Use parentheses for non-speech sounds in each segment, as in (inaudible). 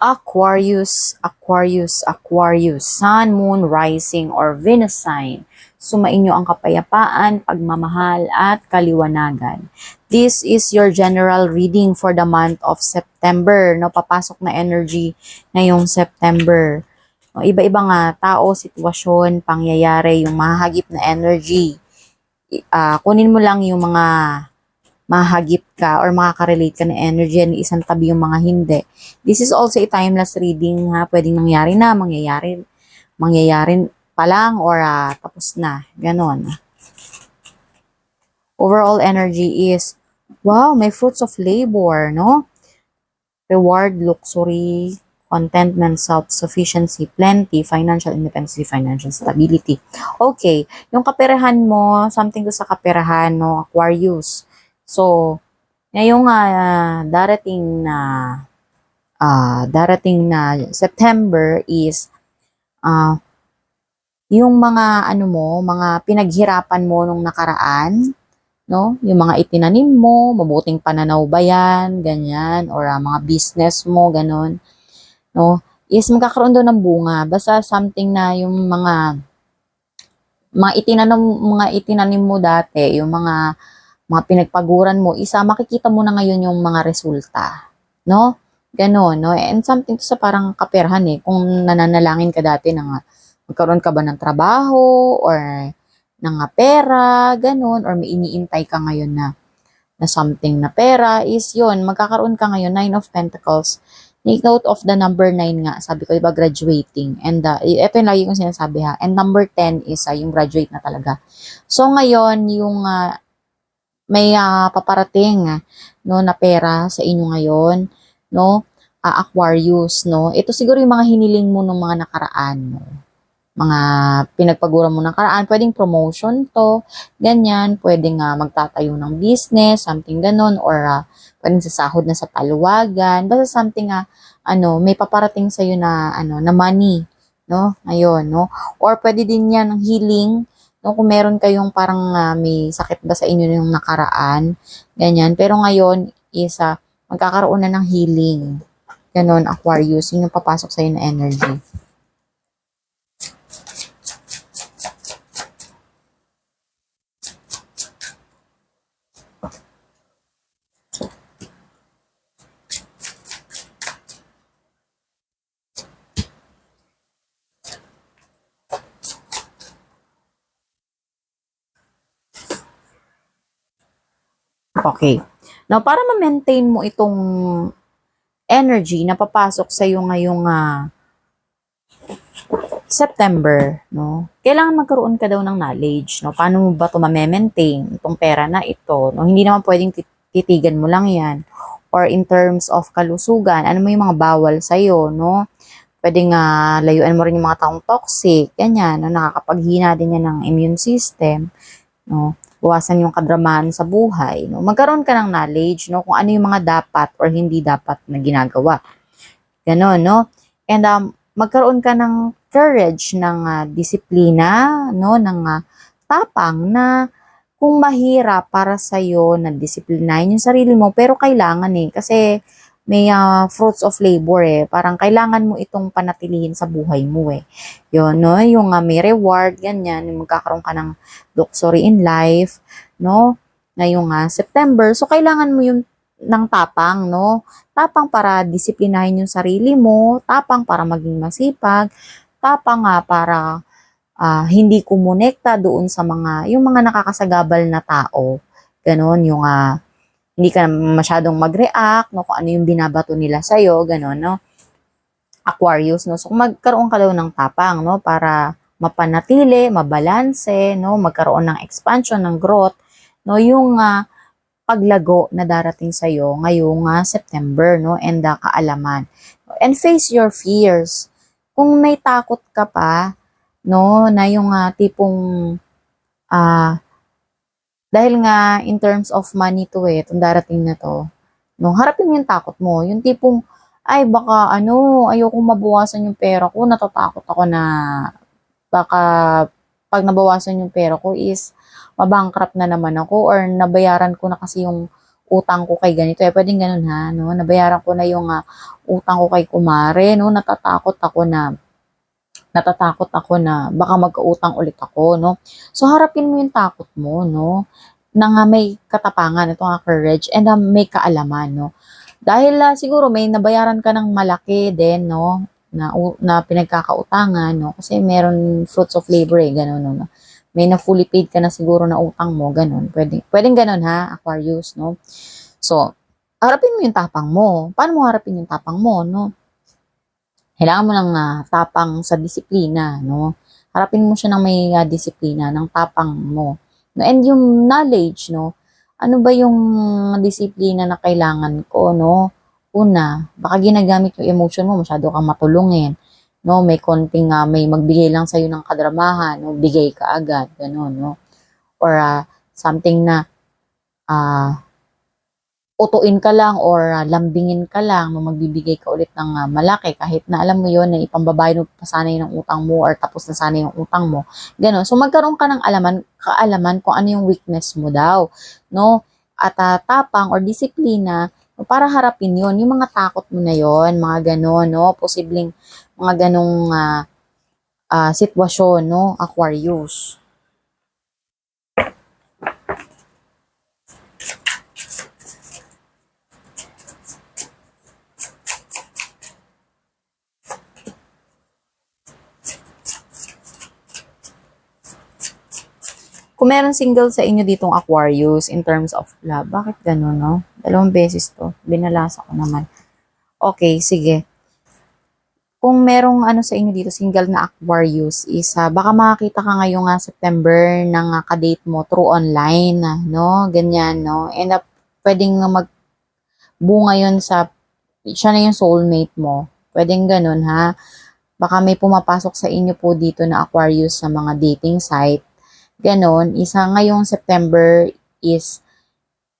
Aquarius, Aquarius, Aquarius, Sun, Moon, Rising, or Venus sign. Sumainyo ang kapayapaan, pagmamahal, at kaliwanagan. This is your general reading for the month of September. No, papasok na energy ngayong September. No, iba-iba nga tao, sitwasyon, pangyayari, yung mahagip na energy. Ah, kunin mo lang yung mga mahagip ka or makaka-relate ka na energy and isang tabi yung mga hindi. This is also a timeless reading ha. Pwedeng nangyari na, mangyayari, mangyayari pa lang or ah, tapos na. Ganon. Overall energy is, wow, may fruits of labor, no? Reward, luxury, contentment, self-sufficiency, plenty, financial independence, financial stability. Okay, yung kaperahan mo, something to sa kaperahan, no? Aquarius. So, ngayong ah, darating na ah, darating na September is ah, yung mga ano mo, mga pinaghirapan mo nung nakaraan, no? Yung mga itinanim mo, mabuting pananaw ba yan, ganyan, or ah, mga business mo, ganon, no? Is magkakaroon daw ng bunga. Basta something na yung mga mga itinanim, mga itinanim mo dati, yung mga mga pinagpaguran mo, isa makikita mo na ngayon yung mga resulta, no? Ganon, no? And something to sa parang kaperahan eh, kung nananalangin ka dati na magkaroon ka ba ng trabaho or ng pera, ganon, or may iniintay ka ngayon na na something na pera is yun, magkakaroon ka ngayon, Nine of Pentacles. Take note of the number 9 nga, sabi ko, diba, graduating. And uh, ito yung lagi kong sinasabi ha. And number 10 is uh, yung graduate na talaga. So ngayon, yung uh, may ah, paparating no na pera sa inyo ngayon no Ah, Aquarius no? Ito siguro yung mga hiniling mo nung mga nakaraan no? Mga pinagpaguran mo nakaraan pwedeng promotion to ganyan pwedeng nga magtatayo ng business something ganon or ah, pwedeng sasahod na sa paluwagan basta something nga ano may paparating sa na ano na money no ngayon no? Or pwede din yan ng healing no, kung meron kayong parang ah, may sakit ba sa inyo yung nakaraan, ganyan. Pero ngayon is ah, magkakaroon na ng healing. Ganon, Aquarius, yun yung papasok sa'yo na energy. Okay. Now, para ma-maintain mo itong energy na papasok sa iyo ngayong ah, September, no? Kailangan magkaroon ka daw ng knowledge, no? Paano mo ba ito ma-maintain, itong pera na ito, no? Hindi naman pwedeng tit- titigan mo lang yan. Or in terms of kalusugan, ano mo yung mga bawal sa iyo, no? Pwedeng nga layuan mo rin yung mga taong toxic, ganyan, no? Nakakapaghina din yan ng immune system, no? Bawasan yung kadramahan sa buhay, no? Magkaroon ka ng knowledge, no? Kung ano yung mga dapat or hindi dapat na ginagawa. Ganon, no? And um, magkaroon ka ng courage, ng ah, disiplina, no? Ng ah, tapang na kung mahirap para sa'yo na disiplinahin yung sarili mo, pero kailangan eh, kasi may ah, fruits of labor eh. Parang kailangan mo itong panatilihin sa buhay mo eh. Yun, no? Yung ah, may reward, ganyan, yung magkakaroon ka ng luxury in life, no? Ngayong ah, September, so kailangan mo yung ng tapang, no? Tapang para disiplinahin yung sarili mo, tapang para maging masipag, tapang nga para ah, hindi kumonekta doon sa mga, yung mga nakakasagabal na tao. Ganon, yung ah, hindi ka masyadong mag-react, no? Kung ano yung binabato nila sa'yo, ganon, no? Aquarius, no? So, magkaroon ka daw ng tapang, no? Para mapanatili, mabalanse, no? Magkaroon ng expansion, ng growth, no? Yung ah, paglago na darating sa iyo ngayong ah, September no and ah, kaalaman and face your fears kung may takot ka pa no na yung ah, tipong ah dahil nga in terms of money to eh itong darating na to no harapin mo yung takot mo yung tipong ay baka ano ayoko mabawasan yung pera ko natatakot ako na baka pag nabawasan yung pera ko is mabankrupt na naman ako or nabayaran ko na kasi yung utang ko kay ganito. Eh, pwedeng ganun ha, no? Nabayaran ko na yung ah, utang ko kay kumare, no? Natatakot ako na natatakot ako na baka magkautang ulit ako, no? So, harapin mo yung takot mo, no? Na nga may katapangan, ito nga courage, and um, may kaalaman, no? Dahil ah, siguro may nabayaran ka ng malaki din, no? Na, na pinagkakautangan, no? Kasi meron fruits of labor, eh, ganun, no? May na fully paid ka na siguro na utang mo, ganun. Pwedeng, pwedeng ganun, ha, Aquarius, no? So, harapin mo yung tapang mo. Paano mo harapin yung tapang mo, no? Kailangan mo ng ah, tapang sa disiplina, no? Harapin mo siya ng may ah, disiplina, ng tapang mo. No? And yung knowledge, no? Ano ba yung disiplina na kailangan ko, no? Una, baka ginagamit yung emotion mo, masyado kang matulungin. No, may konting ah, may magbigay lang sa'yo ng kadramahan, no? Bigay ka agad, gano'n, no? Or ah, something na ah utuin ka lang or ah, lambingin ka lang, no, magbibigay ka ulit ng ah, malaki kahit na alam mo yon na ipambabayad mo pa sana ng utang mo or tapos na sana yung utang mo. Ganon. So magkaroon ka ng alaman, kaalaman kung ano yung weakness mo daw, no? At ah, tapang or disiplina para harapin yon yung mga takot mo na yon mga ganon, no? Posibleng mga ganong ah, ah, sitwasyon, no? Aquarius. Kung meron single sa inyo ditong Aquarius in terms of love, bakit ganun, no? Dalawang beses to. Binalasa ko naman. Okay, sige. Kung merong ano sa inyo dito, single na Aquarius, is ah, baka makakita ka ngayong nga September ng ah, kadate mo through online, no? Ganyan, no? And uh, pwedeng mag bunga yun sa, siya na yung soulmate mo. Pwedeng ganun, ha? Baka may pumapasok sa inyo po dito na Aquarius sa mga dating site ganon, isa ngayong September is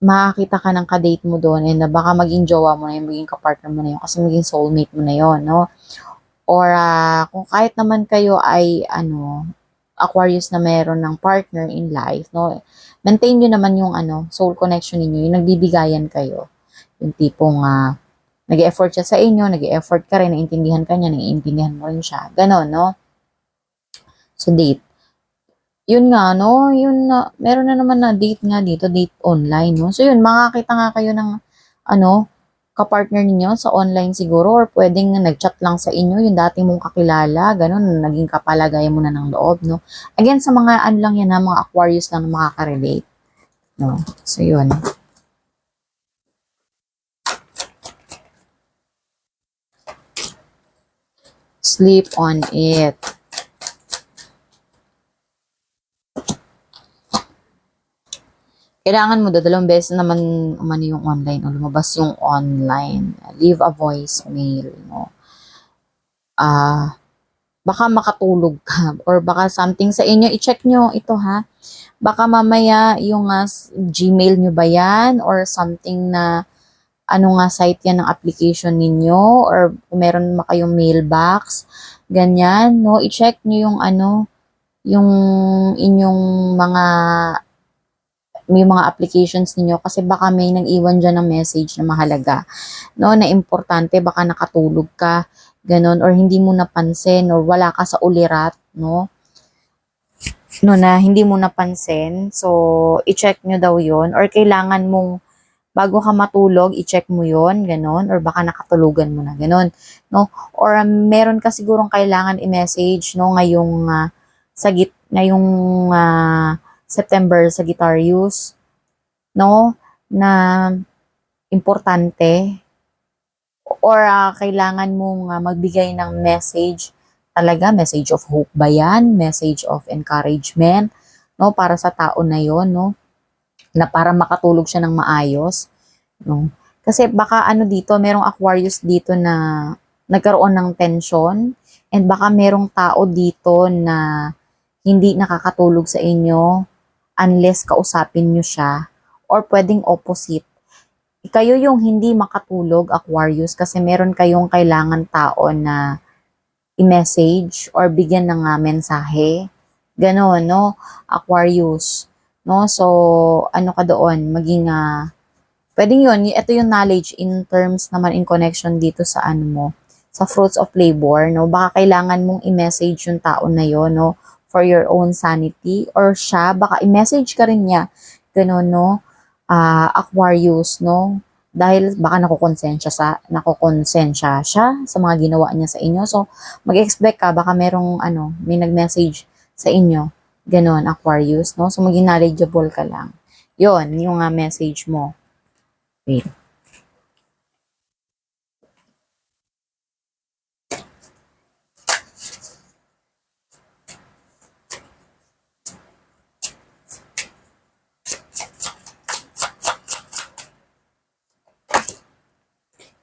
makakita ka ng kadate mo doon and na baka maging jowa mo na yun, maging kapartner mo na yun kasi maging soulmate mo na yun, no? Or ah, kung kahit naman kayo ay ano, Aquarius na meron ng partner in life, no? Maintain nyo naman yung ano, soul connection ninyo, yung nagbibigayan kayo. Yung tipong ah, nag-effort siya sa inyo, nag-effort ka rin, naiintindihan ka niya, naiintindihan mo rin siya. Ganon, no? So, date yun nga, no, yun na, meron na naman na date nga dito, date online, no. So yun, makakita nga kayo ng, ano, kapartner ninyo sa online siguro or pwedeng nag-chat lang sa inyo, yung dati mong kakilala, ganun, naging kapalagayan mo na ng loob, no. Again, sa mga, ano lang yan, ha, mga Aquarius lang makaka-relate, no. So yun. Sleep on it. Kailangan mo dalawang beses naman umano yung online o lumabas yung online. Leave a voicemail, no? Ah, baka makatulog ka (laughs) or baka something sa inyo, i-check nyo ito ha. Baka mamaya yung uh, Gmail nyo ba yan or something na ano nga site yan ng application ninyo or meron ma kayong mailbox, ganyan, no? I-check nyo yung ano, yung inyong mga may mga applications ninyo kasi baka may nang iwan dyan ng message na mahalaga, no, na importante, baka nakatulog ka, ganon, or hindi mo napansin, or wala ka sa ulirat, no, no, na hindi mo napansin, so, i-check nyo daw yon or kailangan mong, bago ka matulog, i-check mo yon ganon, or baka nakatulugan mo na, ganon, no, or um, meron ka sigurong kailangan i-message, no, ngayong, uh, sa git, ngayong, uh, September Sagittarius, no? Na importante or uh, kailangan mong uh, magbigay ng message talaga, message of hope ba yan? Message of encouragement, no? Para sa tao na yon no? Na para makatulog siya ng maayos, no? Kasi baka ano dito, merong Aquarius dito na nagkaroon ng tension and baka merong tao dito na hindi nakakatulog sa inyo unless kausapin nyo siya or pwedeng opposite. Kayo yung hindi makatulog, Aquarius, kasi meron kayong kailangan tao na i-message or bigyan ng uh, mensahe. Ganon, no? Aquarius. No? So, ano ka doon? Maging uh, Pwedeng yun, ito yung knowledge in terms naman in connection dito sa ano mo, sa fruits of labor, no? Baka kailangan mong i-message yung tao na yon no? For your own sanity. Or siya, baka i-message ka rin niya. Ganun, no? Ah, Aquarius, no? Dahil baka nakukonsensya sa, nakukonsensya siya sa mga ginawa niya sa inyo. So, mag-expect ka, baka merong, ano, may nag-message sa inyo. Ganon, Aquarius, no? So, maging knowledgeable ka lang. Yon yung nga message mo. Wait.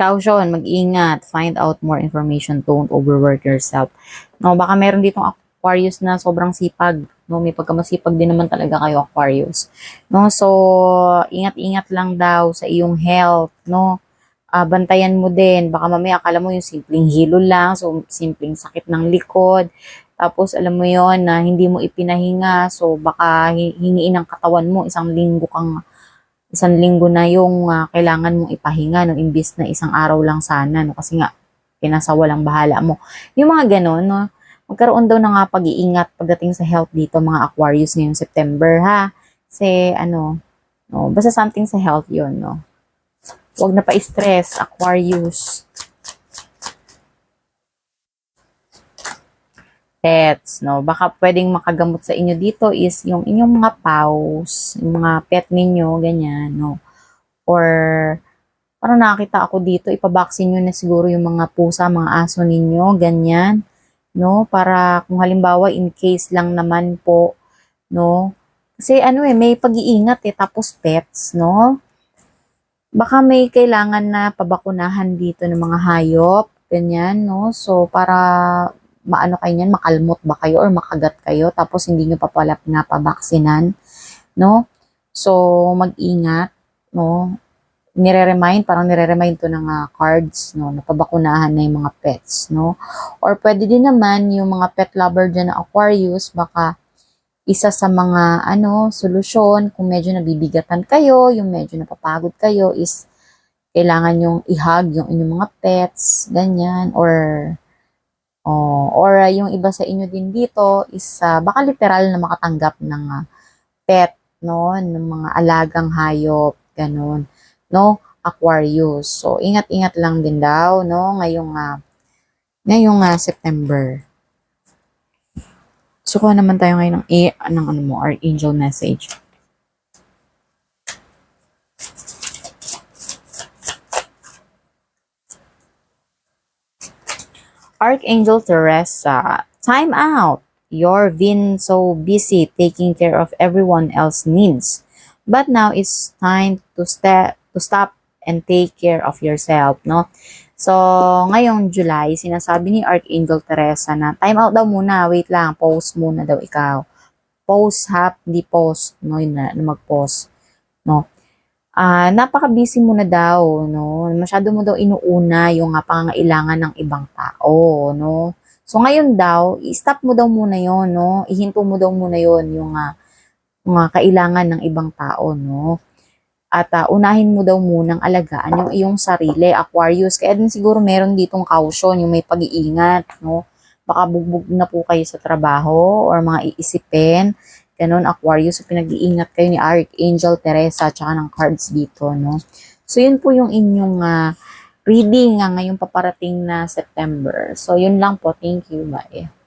Caution, mag-ingat, find out more information, don't overwork yourself. No, baka meron ditong Aquarius na sobrang sipag, no, may pagkamasipag din naman talaga kayo Aquarius. No, so ingat-ingat lang daw sa iyong health, no. Ah, bantayan mo din, baka mamaya akala mo yung simpleng hilo lang, so simpleng sakit ng likod. Tapos alam mo yon na hindi mo ipinahinga, so baka hi- hingiin ng katawan mo isang linggo kang isang linggo na yung ah, kailangan mong ipahinga no imbis na isang araw lang sana no kasi nga pinasawalang bahala mo. Yung mga ganon no, magkaroon daw ng nga pag-iingat pagdating sa health dito mga Aquarius ngayong September ha. Kasi ano, no, basta something sa health 'yon no. Huwag na pa-stress Aquarius. Pets, no? Baka pwedeng makagamot sa inyo dito is yung inyong mga paws, yung mga pet ninyo, ganyan, no? Or, parang nakakita ako dito, ipabaksin nyo na siguro yung mga pusa, mga aso ninyo, ganyan, no? Para kung halimbawa, in case lang naman po, no? Kasi ano eh, may pag-iingat eh, tapos pets, no? Baka may kailangan na pabakunahan dito ng mga hayop, ganyan, no? So, para maano kayo niyan, makalmot ba kayo or makagat kayo tapos hindi nyo pa pala pinapabaksinan, no? So, mag-ingat, no? Nire-remind, parang nire-remind to ng ah, cards, no? Napabakunahan na yung mga pets, no? Or pwede din naman yung mga pet lover dyan na Aquarius, baka isa sa mga ano, solusyon kung medyo nabibigatan kayo, yung medyo napapagod kayo is kailangan yung i-hug yung inyong mga pets, ganyan, or Oh, or uh, yung iba sa inyo din dito is uh, baka literal na makatanggap ng uh, pet, no, ng mga alagang hayop, ganun, no, Aquarius. So, ingat-ingat lang din daw, no, ngayong uh, ngayong uh, September. So, kuha naman tayo ngayon ng, A, ng ano mo, Archangel message. Archangel Teresa, time out. You've been so busy taking care of everyone else's needs. But now it's time to step to stop and take care of yourself, no? So, ngayong July, sinasabi ni Archangel Teresa na time out daw muna, wait lang, pause muna daw ikaw. Pause ha, hindi post, no, yun na, na mag-pause, no? Ah, napaka-busy mo na daw, no? Masyado mo daw inuuna yung uh, pangangailangan ng ibang tao, no? So ngayon daw, i-stop mo daw muna 'yon, no? Ihinto mo daw muna 'yon yung uh, mga kailangan ng ibang tao, no? At uh, unahin mo daw munang alagaan yung iyong sarili, Aquarius. Kaya din siguro meron ditong caution, yung may pag-iingat, no? Baka bugbog na po kayo sa trabaho or mga iisipin Ganon, Aquarius. So, pinag-iingat kayo ni Archangel Teresa at ng cards dito, no? So, yun po yung inyong uh, reading uh, ngayong paparating na September. So, yun lang po. Thank you. Bye.